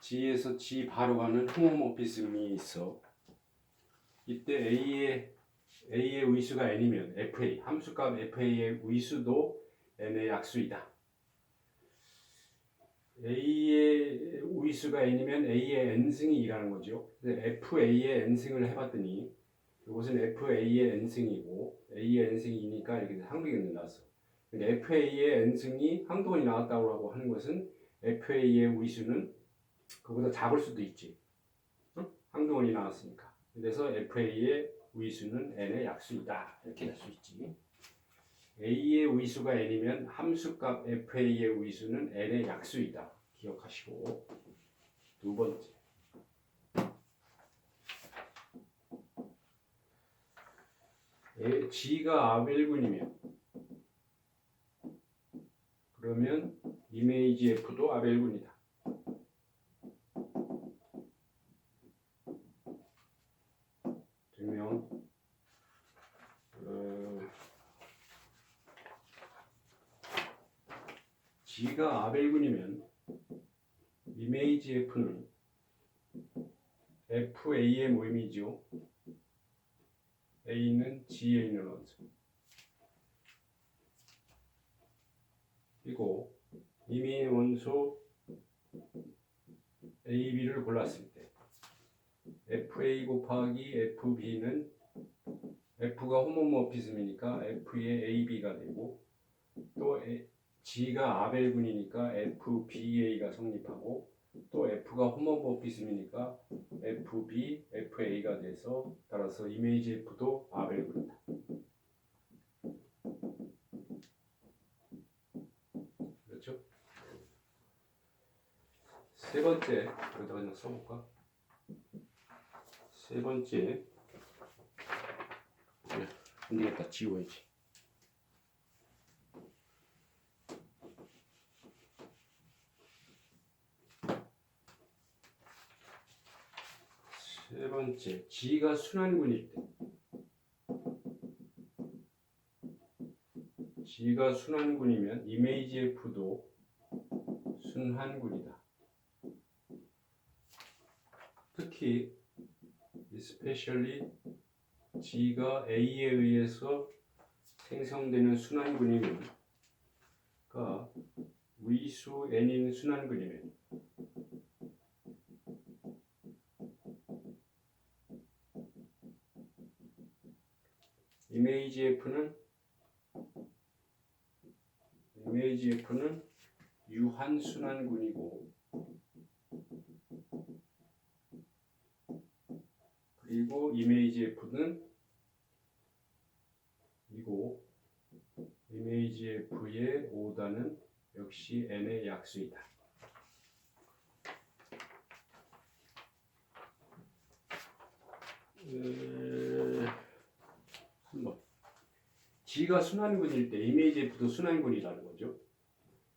G에서 G 바로 가는 호모모피즘이 있어. 이때 A의 A의 의수가 n이면 FA 함수값 FA의 의수도 n의 약수이다. A의 의수가 n이면 A의 n승이 2라는 거죠. FA의 n승을 해봤더니 이것은 FA의 n승이고 A의 n승이 2니까 이렇게 항등이 나왔어. FA의 n승이 항등원이 나왔다고 하는 것은 FA의 의수는 그보다 작을 수도 있지. 응? 항등원이 나왔으니까. 그래서 FA의 의수는 n의 약수이다. 이렇게 할수 있지. A의 의수가 n이면 함수값 FA의 의수는 n의 약수이다. 기억하시고 두 번째 에, G가 아벨군이면 그러면 이메이지 F도 아벨군이다. 증명 어, G가 아벨군이면 이메이지 F는 FA의 모임이죠. A는 G에 있는 원소. 그리고 이미 원소 AB를 골랐을 때 FA 곱하기 FB는 F가 호모모피즘이니까 F의 AB가 되고 또 G가 아벨군이니까 FBA가 성립하고 또 F가 호모모피즘이니까 FB, FA가 돼서 따라서 이메이지 F도 아벨군이다. 세 번째 여기다 그냥 써볼까? 세 번째 안 되겠다 지워야지. 세 번째, G가 순환군일 때. G가 순환군이면 이메이지 F도 순환군이다. 특히 especially G가 A에 의해서 생성되는 순환군이면 그 위수 n인 순환군이면 이메이지 F는 이메이지 F는 유한 순환군이고 그리고 이메이지 F는 이고 이메이지 F의 오다는 역시 n의 약수이다. 에... 한번 G가 순환군일 때 이메이지 F도 순환군이라는 거죠.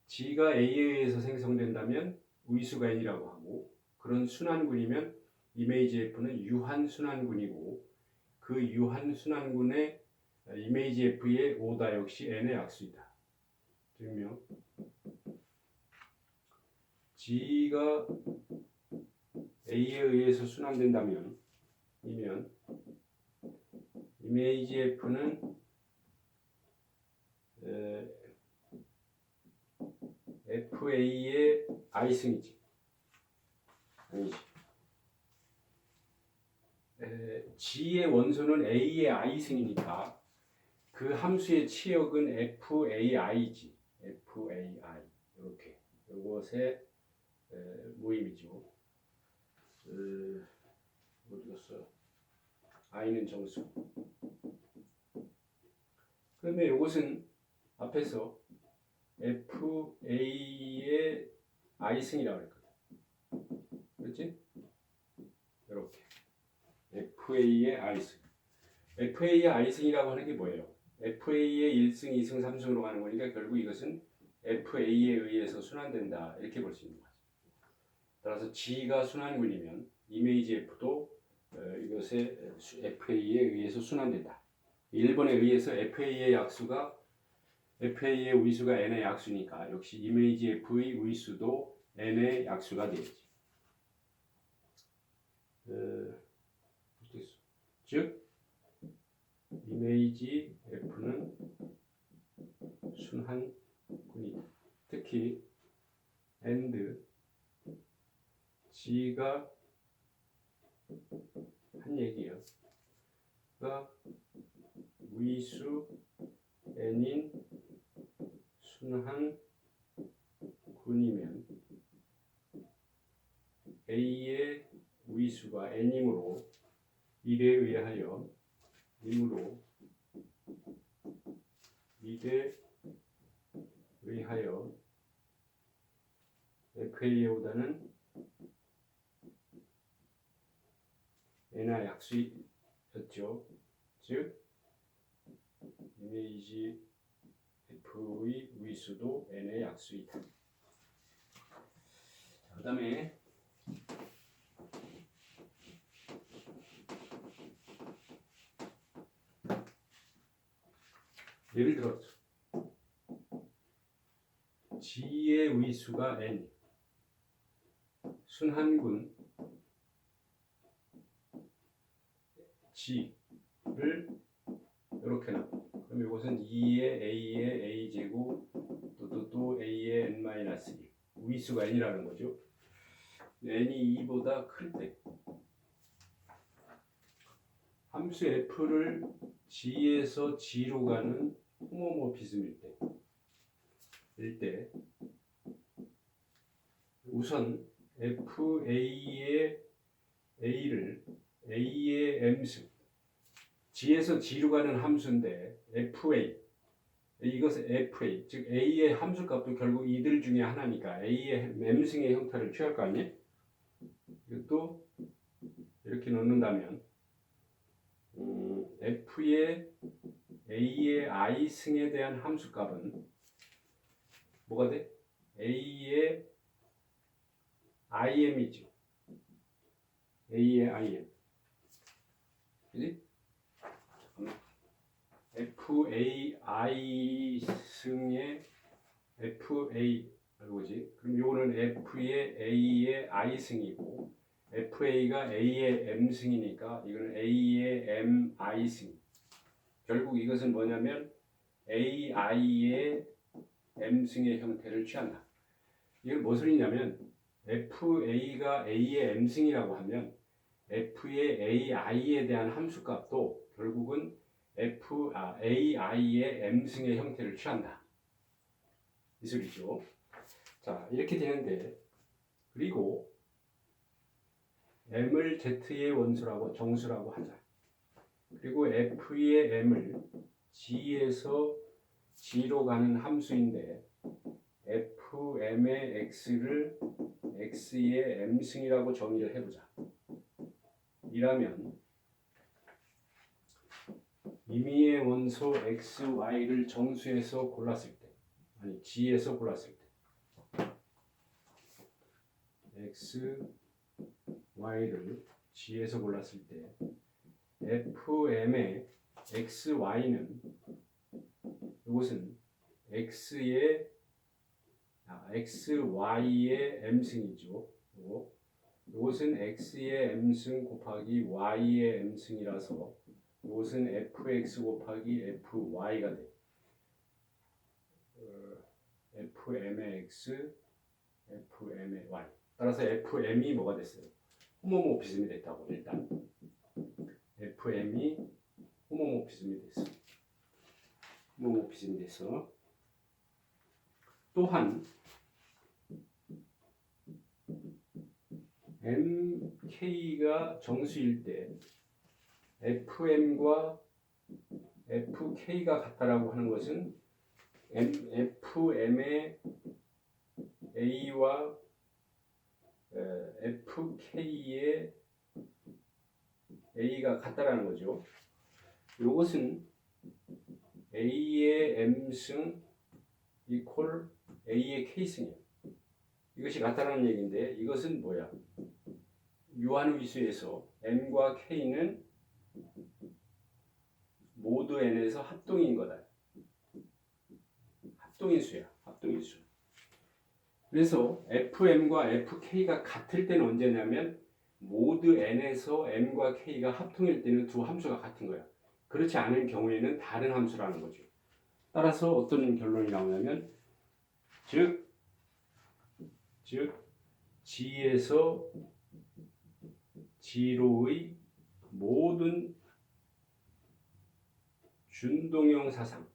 G가 A에 의해서 생성된다면 의수가 n이라고 하고 그런 순환군이면 이메이지 F는 유한 순환군이고 그 유한 순환군의 이메이지 F의 오다 역시 n의 약수이다. 증명. G가 A에 의해서 순환된다면 이면 이메이지 F는 에, FA의 I승이지. 아니지. 에, G의 원소는 A의 I승이니까 그 함수의 치역은 FAI지 FAI 이렇게 이것의 에, 모임이죠 에, 어디 갔어 i는 정수. 그러면 이것은 앞에서 FA의 i승이라고 했거든. 그렇지? 이렇게 FA의 i승. FA의 i승이라고 하는 게 뭐예요? FA의 1승, 2승, 3승으로 가는 거니까 결국 이것은 FA에 의해서 순환된다 이렇게 볼 수 있는 거죠. 따라서 G가 순환군이면 이메이지 F도 어, 이것의 FA에 의해서 순환된다. 1번에 의해서 FA의 약수가 FA의 의수가 n의 약수니까 역시 이메이지 F의 의수도 n의 약수가 되겠지. 어? 즉 이미지 F는 순환군이다. 특히 and G가 한 얘기예요. 가 위수 n인 순환 군이면 A의 위수가 n이므로 이에 의하여 이므로 이에 의하여 FA보다는 n화 약수였죠. 즉 이미지 F의 위수도 n의 약수이다. 그 다음에 예를 들어 G의 위수가 n 순환군 G를 이렇게 놔. 그럼 이것은 2의 A의 A 제곱 또또 또 A의 n 마이너스 1 위수가 n이라는 거죠. n이 2보다 클 때 함수 f를 g에서 g로 가는 호모모피즘일 때, 일 때, 우선 fa의 a를 a의 m승, g에서 g로 가는 함수인데 fa, 이것은 fa, 즉 a의 함수 값도 결국 이들 중에 하나니까 a의 m승의 형태를 취할 거 아니에요? 이것도 이렇게 넣는다면 음, f의 a의 i 승에 대한 함수값은 뭐가 돼? a의 im이죠. a의 im. 그지? fai 승의 fa 알고지? 그럼 요거는 f의 a의 i 승이고 FA가 A의 M승이니까 이거는 A의 MI승. 결국 이것은 뭐냐면 AI의 M승의 형태를 취한다. 이건 무슨 소리냐면 FA가 A의 M승이라고 하면 F의 AI에 대한 함수값도 결국은 F, 아, AI의 M승의 형태를 취한다. 이 소리죠. 자, 이렇게 되는데 그리고 m을 z의 원수라고 정수라고 하자. 그리고 f의 m을 g에서 g로 가는 함수인데 fm의 x를 x의 m승이라고 정의를 해보자. 이라면 임의의 원소 x, y를 정수에서 골랐을 때, 아니 g에서 골랐을 때, x, y를 g에서 골랐을 때 fm의 xy는 이것은 x의 아, xy의 m승이죠. 이것은 x의 m승 곱하기 y의 m승이라서 이것은 fx 곱하기 fy가 돼. 어, fm의 x, fm의 y. 따라서 fm이 뭐가 됐어요? 호모모피즘이 됐다고 일단 FM이 호모모피즘이 됐어. 호모모피즘이 됐어. 또한 MK가 정수일 때 FM과 FK가 같다라고 하는 것은 M, FM의 A와 FK의 A가 같다라는 거죠. 이것은 A의 M승 이퀄 A의 K승이에요. 이것이 같다라는 얘기인데 이것은 뭐야? 유한위수에서 M과 K는 모두 N에서 합동인 거다. 합동인수야. 합동인수. 그래서 FM과 FK가 같을 때는 언제냐면 모드 n에서 m과 k가 합통일 때는 두 함수가 같은 거야. 그렇지 않은 경우에는 다른 함수라는 거죠. 따라서 어떤 결론이 나오냐면 즉, 즉 G에서 G로의 모든 준동형 사상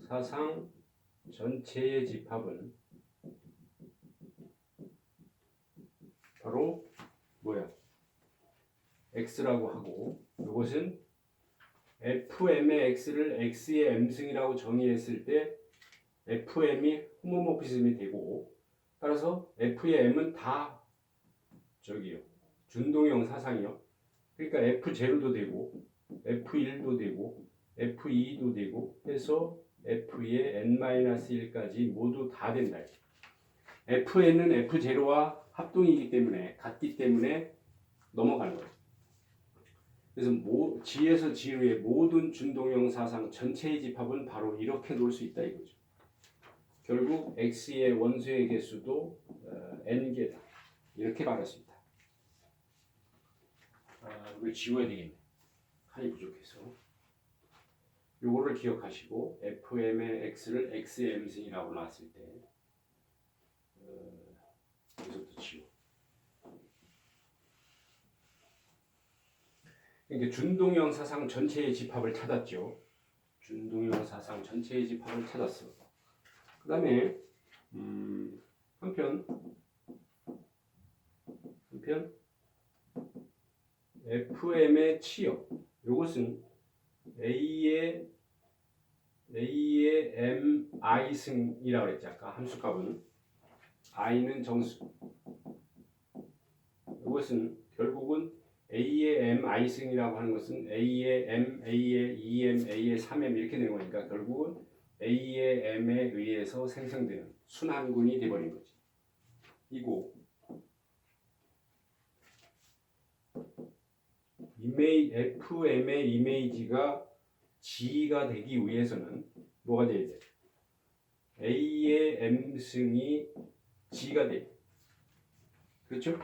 사상 전체의 집합은 바로 뭐야? x라고 하고 이것은 fm의 x를 x의 m승이라고 정의했을 때 fm이 호모모피즘이 되고 따라서 f의 m은 다 저기요 준동형 사상이요. 그러니까 f0도 되고 f1도 되고 f2도 되고 해서 f의 n-1까지 모두 다 된다. Fn은 f0와 합동이기 때문에 같기 때문에 넘어가는 거예요. 그래서 모, G에서 G의 모든 준동형 사상 전체의 집합은 바로 이렇게 놓을 수 있다 이거죠. 결국 x의 원소의 개수도 어, n개다. 이렇게 말할 수 있다. 아, 이걸 지워야 되겠네. 칸이 부족해서. 요거를 기억하시고 fm의 x를 xm승이라고 놨을 때 어, 여기서부터 지워. 이게 준동형 사상 전체의 집합을 찾았죠. 준동형 사상 전체의 집합을 찾았어. 그 다음에 음, 한편 한편 FM의 치역 이것은 A의 A의 M I 승이라고 그랬지 아까 함수값은 I는 정수 이것은 결국은 A의 M I 승이라고 하는 것은 A의 M, A의 2M, A의 3M 이렇게 되는 거니까 결국은 A의 M에 의해서 생성되는 순환군이 되버린 거지. 이고 이메이 FM의 이미지가 G가 되기 위해서는 뭐가 돼야 돼? A의 M승이 G가 돼. 그렇죠?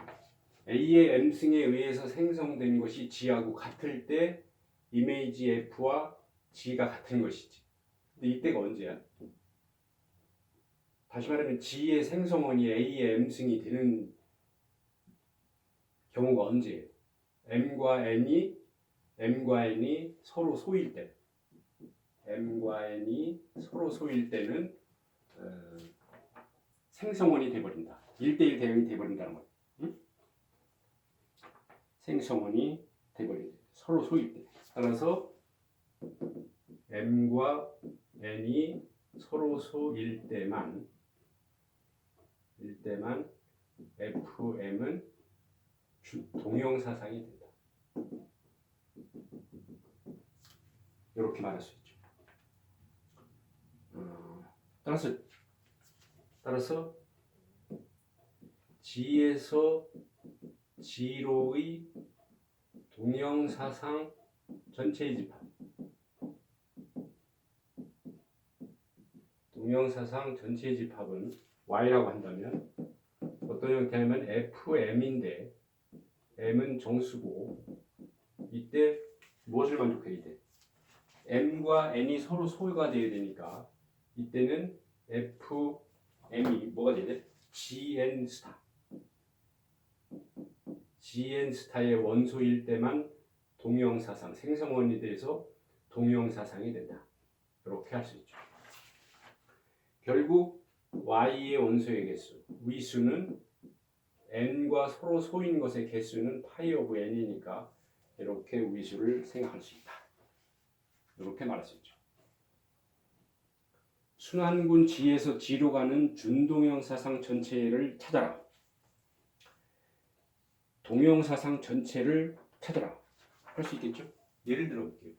A의 M승에 의해서 생성된 것이 G하고 같을 때 이미지 F와 G가 같은 것이지. 근데 이때가 언제야? 다시 말하면 G의 생성원이 A의 M승이 되는 경우가 언제예요? M과 N이 M과 N이 서로 소일 때 M과 N이 서로 소일 때는 어, 생성원이 돼버린다. 1대1 대응이 돼버린다는 거예요. 응? 생성원이 돼버린다. 서로 때. 따라서 M과 N이 서로 소일 때만 일 때만 FM은 동형 사상이 된다. 이렇게 말할 수 있죠. 어, 따라서 따라서 G에서 G로의 동형 사상 전체의 집합 동형사상 전체 집합은 y라고 한다면 어떤 형태냐면 fm인데 m은 정수고 이때 무엇을 만족해야 돼? m과 n이 서로 소유가 되어야 되니까 이때는 fm이 뭐가 돼? gn 스타 gn 스타의 원소일 때만 동형사상 생성원이 돼서 동형사상이 된다. 이렇게 할 수 있죠. 결국 y의 원소의 개수, 위수는 n과 서로 소인 것의 개수는 파이 오브 n이니까 이렇게 위수를 생각할 수 있다. 이렇게 말할 수 있죠. 순환군 G에서 G로 가는 준동형 사상 전체를 찾아라. 동형 사상 전체를 찾아라. 할 수 있겠죠? 예를 들어 볼게요.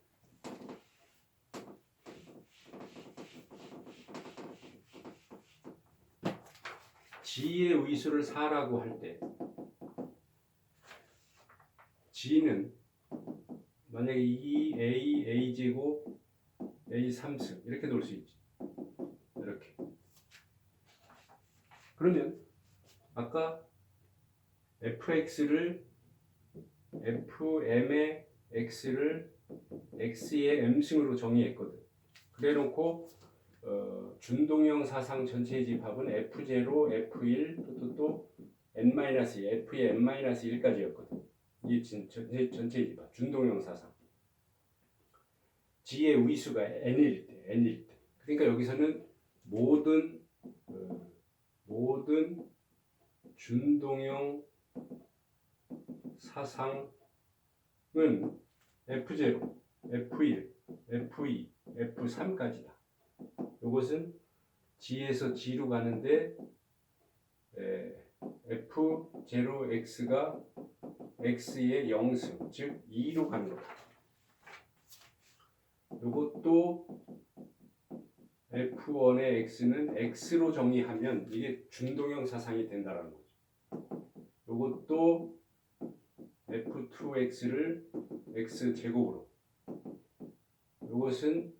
G의 의수를 4라고 할때 G는 만약에 2A, A제곱, A 3승 이렇게 놓을 수 있지. 이렇게. 그러면 아까 fx를 fm의 x를 x의 m승으로 정의했거든. 그래놓고 어, 준동형 사상 전체의 집합은 f0, f1, 또, 또, 또 n-1, f의 n-1까지였거든. 이게 진- 전체, 전체의 집합, 준동형 사상. g의 위수가 n일 때, n일 때. 그러니까 여기서는 모든 어, 모든 준동형 사상은 F0, F1, F2, F3까지다. 이것은 G에서 G로 가는데 에, F0x가 x의 0승, 즉 2로 가는 거다. 이것도 F1의 x는 x로 정의하면 이게 준동형 사상이 된다라는 거죠. 이것도 F2x를 x 제곱으로 이것은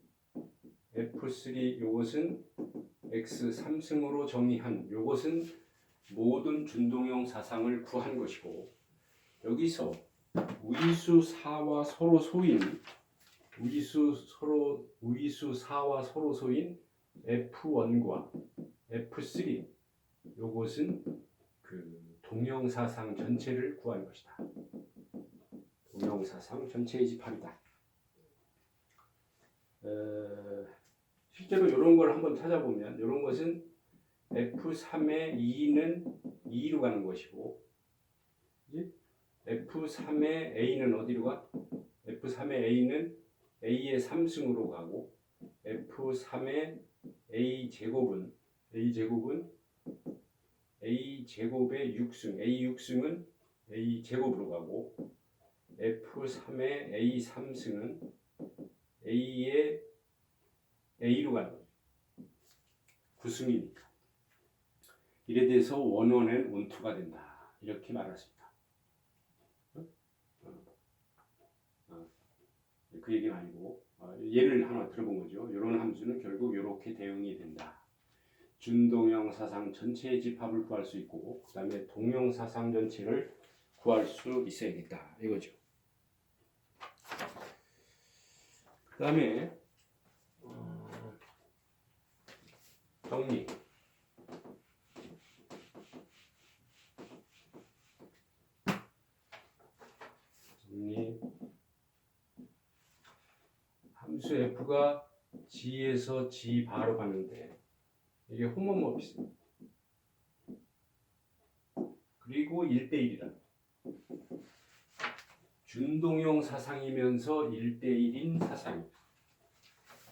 F3 이것은 x 3승으로 정의한 이것은 모든 준동형 사상을 구한 것이고 여기서 우위수 4와 서로 소인 우위수 서로 우위수 4와 서로 소인 F1과 F3 요것은 그 동형 사상 전체를 구한 것이다. 동형 사상 전체의 집합이다. 어, 실제로 이런 걸 한번 찾아보면 이런 것은 F3의 2는 2로 가는 것이고 그지? F3의 A는 어디로 가? F3의 A는 A의 3승으로 가고 F3의 A 제곱은 A 제곱은 A 제곱의 6승 A 6승은 A 제곱으로 가고 F3의 A 3승은 A의 A로 가는 거죠. 9승이니까. 이래 돼서 원원은 원투가 된다. 이렇게. 어. 그 얘기는 아니고 어, 예를 하나 들어본 거죠. 이런 함수는 결국 이렇게 대응이 된다. 준동형 사상 전체의 집합을 구할 수 있고 그 다음에 동형 사상 전체를 구할 수 있어야겠다. 이거죠. 그 다음에 어, 정리 함수 f가 g에서 g 바로 가는데 이게 호모모피스 그리고 1대1이다. 준동형 사상이면서 1대1인 사상이다.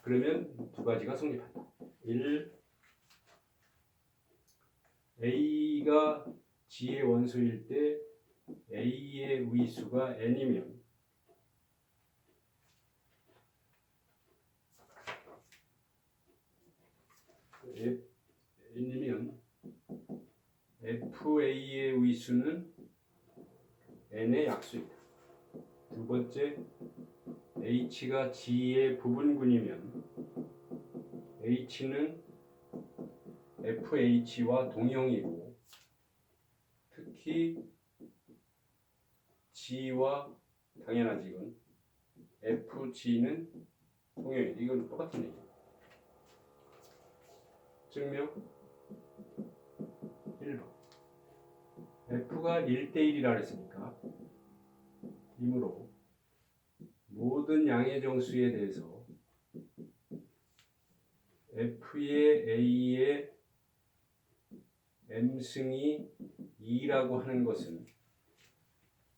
그러면 두 가지가 성립한다. 1 A가 G의 원소일 때 A의 위수가 n이면 n이면 FA의 위수는 n의 약수이다. 두 번째 H가 G의 부분군이면 H는 FH와 동형이고 특히 G와 당연하지 이건 FG는 동형이 이건 똑같은 얘기야. 증명 1번 F가 1대1이라 그랬으니까 이므로 모든 양의 정수에 대해서 F의 A의 m승이 2라고 하는 것은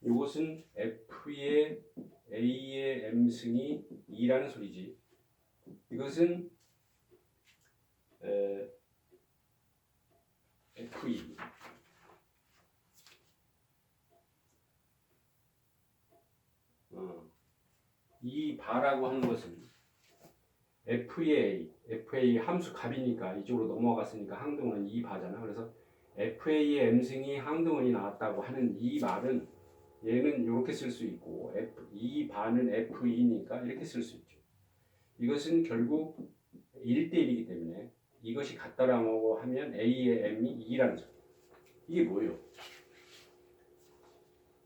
이것은 F의 A의 m승이 2라는 소리지. 이것은 에, F2 어, 이 바라고 하는 것은 FA, FA 함수 값이니까 이쪽으로 넘어갔으니까 항등은 2 바잖아. 그래서 FA의 m승이 항등원이 나왔다고 하는 이 말은 얘는 이렇게 쓸 수 있고 F, 이 반은 F2니까 이렇게 쓸 수 있죠. 이것은 결국 1대1이기 때문에 이것이 같다라고 하면 A의 M이 2라는 소리. 이게 뭐예요?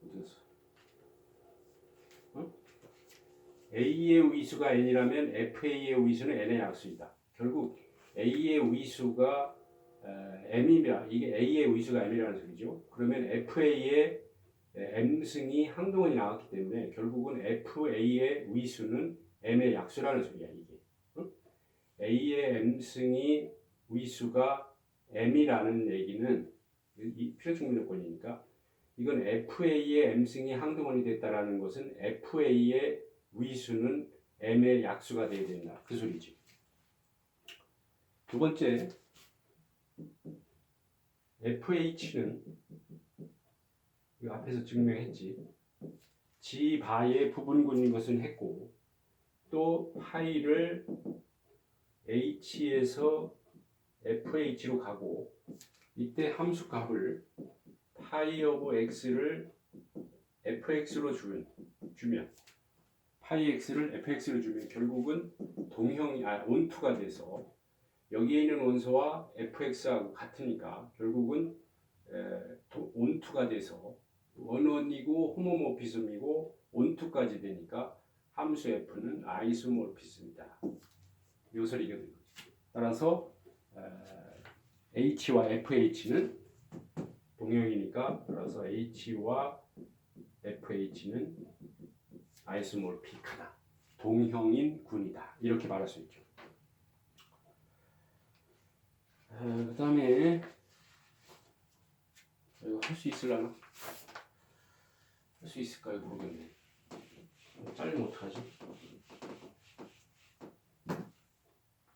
어디서? 어? A의 위수가 n이라면 FA의 위수는 n의 약수이다. 결국 A의 위수가 어, m이라 이게 A의 위수가 m이라는 소리죠. 그러면 FA의 m승이 항동원이 나왔기 때문에 결국은 FA의 위수는 m의 약수라는 소리야? A의 m승이 위수가 m이라는 얘기는 이 필요충분 요건이니까 이건 FA의 m승이 항동원이 됐다라는 것은 FA의 위수는 m의 약수가 돼야 된다 그 소리지. 두 번째 FH는 이 앞에서 증명했지. G 바의 부분군인 것은 했고 또 파이를 H에서 FH로 가고 이때 함수 값을 파이 오브 x를 fx로 주면 주면 파이 x를 fx로 주면 결국은 동형이 아 온투가 돼서 여기에 있는 원소와 fx하고 같으니까 결국은 에, 도- 온투가 돼서 원원이고 호모모피즘이고 온투까지 되니까 함수 f는 아이소모피즘 이다. 요 소리거든요. 따라서 에, h와 fh는 동형이니까 따라서 h와 fh는 아이소몰픽하다. 동형인 군이다. 이렇게 말할 수 있죠. 그 다음에 이거 할 수 있을라나? 할 수 있을까요? 모르겠네. 잘리면 어떡하지?